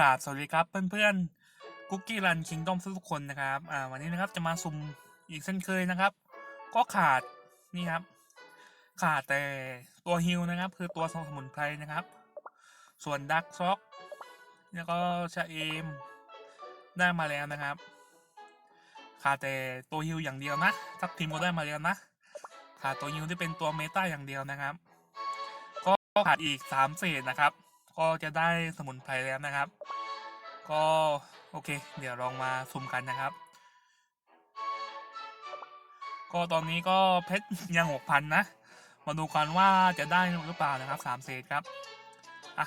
ราบสวัสดีครับเพื่อนๆกุ๊กกี้รันคิงดอมทุกคนนะครับอ่าวันนี้นะครับจะมาสุ่มอีกเช่นเคยนะครับ ก็ขาดนี่ครับ ขาดแต่ตัวฮิลนะครับ คือตัวสมุนไพรนะครับ ส่วนดักซ็อกแล้วก็ชาเอมได้มาแล้วนะครับ ขาดแต่ตัวฮิลอย่างเดียวนะทัพทีมก็ได้มาแล้วนะขาดตัวฮิลที่เป็นตัวเมตาอย่างเดียวนะครับ ก็ขาดอีกสามเศษนะครับ ก็จะได้สมุนไพรแล้วนะครับ ก็โอเค เดี๋ยวลองมาสุ่มกันนะครับ ก็ตอนนี้ก็เพชรยังหกพันนะ มาดูกันว่าจะได้หรือเปล่านะครับสามเศษครับ อะ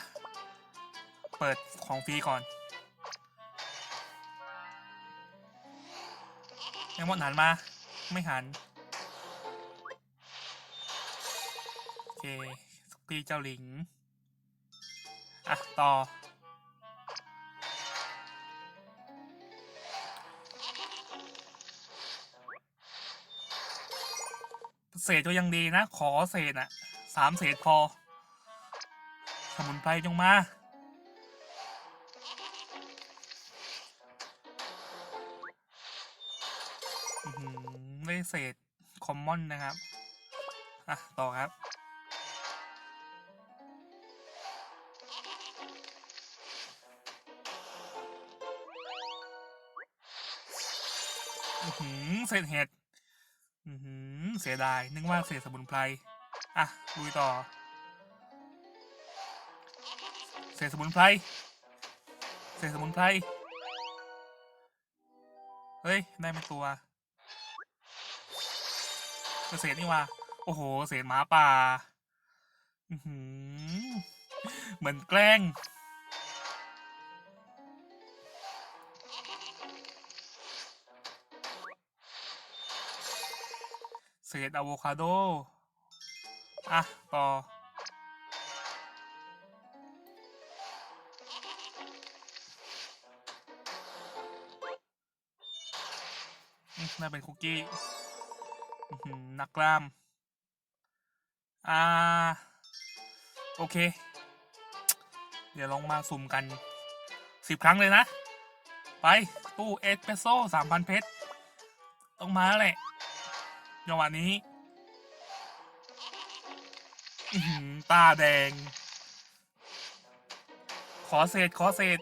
เปิดของฟรีก่อนยังมดหันมา ไม่หัน โอเคพี่เจ้าหลิง อะ ต่อ เศษก็ยังดีนะ ขอเศษอะสามเศษพอ สมุนไพรจงมาได้เศษ คอมมอนนะครับ อะ ต่อครับ เศษเห็ดเสียดาย นึกว่าเศษสมุนไพร อะลุยต่อ เศษสมุนไพร เศษสมุนไพร เฮ้ย ได้มาตัวเศษนี่ว่า โอ้โห เศษหมาป่า เหมือนแกล้ง ษอะโวคาโด อะ ต่อ น่าเป็นคุกกี้หนักกล้าม อ่า โอเค เดี๋ยวลองมาสุ่มกันสิบครั้งเลยนะ ไป ตู้เอสเปรสโซ่สามพันเพชร ต้องมาแล้วแหละ จังหวะนี้ตาแดง ขอเศษ ขอเศษ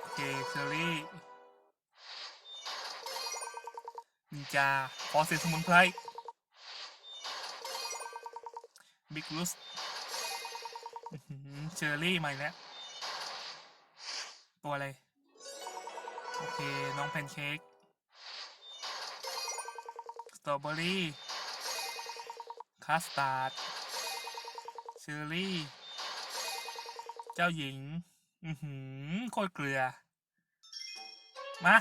โอเคเชอรี่นินจา ขอเศษสมุนไพร บิ๊กลุสเชอรี่มาอีกแล้ว ตัวอะไร โอเค น้องแพนเค้กสตรอเบอรี่คัสตาร์ดเชอรี่ เจ้าหญิง อือหือโคตรเกลือ มา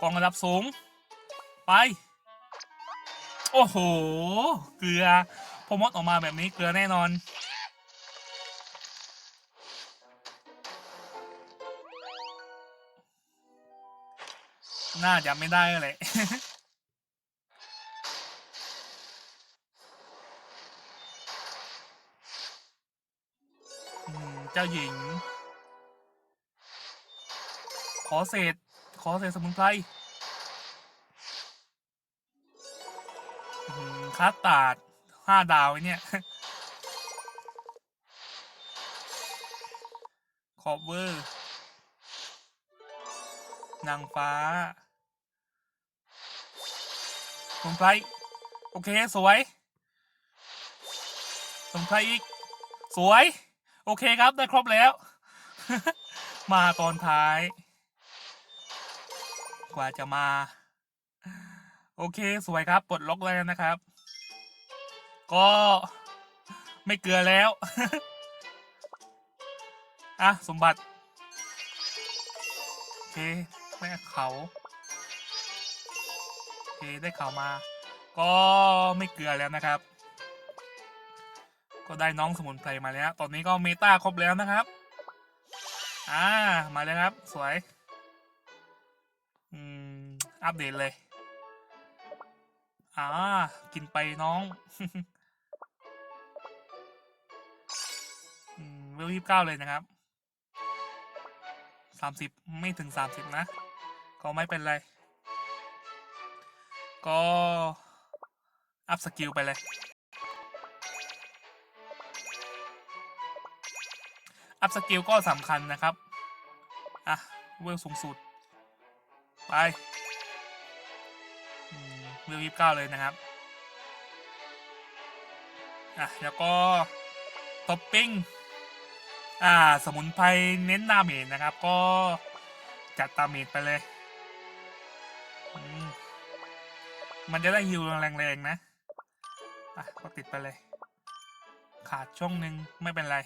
กล่องระดับสูง ไป โอ้โห เกลือ พอมดออกมาแบบนี้เกลือแน่นอน น่าจะไม่ได้เลยเจ้าหญิง ขอเศษ ขอเศษสมุนไพรอืมคาตาด ห้าดาวไอ้เนี่ยคอบเวอร์ นางฟ้าสมไพรโอเค สวยสมไพรอีก สวย โอเคครับ ได้ครบแล้ว มาตอนท้าย กว่าจะมา โอเค สวยครับปลดล็อกแล้วนะครับ ก็ไม่เกลือแล้ว อะ สมบัติ โอเคแม่เขาโอเคได้เขามา ก็ไม่เกลือแล้วนะครับ ก็ได้น้องสมุนไพรมาแล้ว ตอนนี้ก็เมตาครบแล้วนะครับ อ่า มาแล้วครับ สวย อืม อัปเดตเลย อ่า กินไปน้อง ลยี่สิบเก้าเลยนะครับสามสิบไม่ถึงสามสิบนะ ก็ไม่เป็นไร ก็อัพสกิลไปเลย อัพสกิลก็สำคัญนะครับ อะ เวลสูงสุด ไปอืมเวลยี่สิบเก้าเลยนะครับ อะ แล้วก็ท็อปปิ้ง อ่า สมุนไพรเน้นดาเมจนะครับ ก็จัดดาเมจไปเลย มันจะได้ฮิวแรงๆนะ อะ ก็ติดไปเลย ขาดช่วงหนึ่งไม่เป็นไร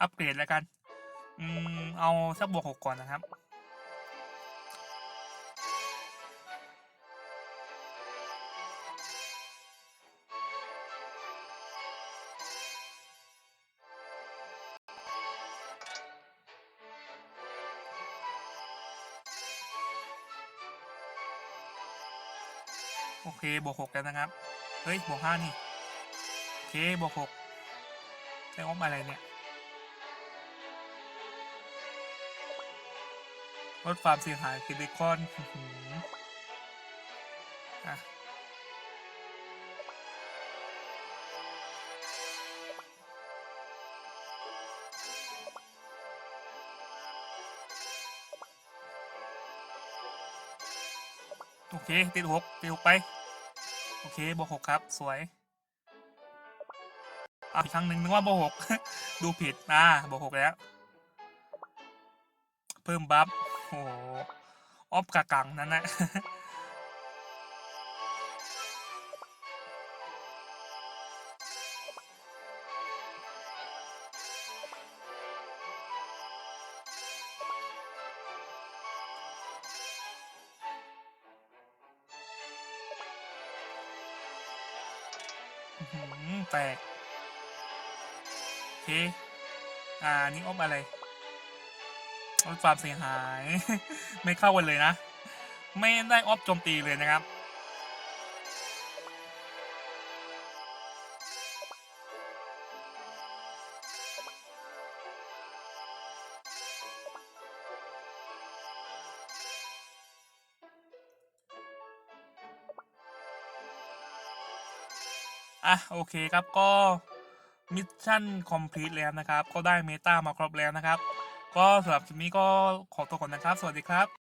อัปเกรดแล้วกัน อืม เอาสักบวกหกก่อนนะครับ โอเคบวกหกแล้วนะครับ เฮ้ยบวกห้านี่ โอเคบวกหกได้ออมอะไรเนี่ยลดความเสียหายคือเบคอนอื้อหืออะ โอเค ติดหกติดหกไป โอเคบวกหกครับ สวยอะอีกครั้งหนึ่งนึกว่าบวกหกดูผิดอ่าบวกหกแล้ว เพิ่มบัฟโอ้โหออฟกะกังนั่นนะอื้อ แตกเคอ่านี่ออฟอะไรออฟความเสียหาย ไม่เข้ากันเลยนะ ไม่ได้ออบโจมตีเลยนะครับ อะโอเคครับก็มิชชั่นคอมพลีทแล้วนะครับ ก็ได้เมตามาครบแล้วนะครับ ก็สำหรับคลิปนี้ก็ขอตัวก่อนนะครับ สวัสดีครับ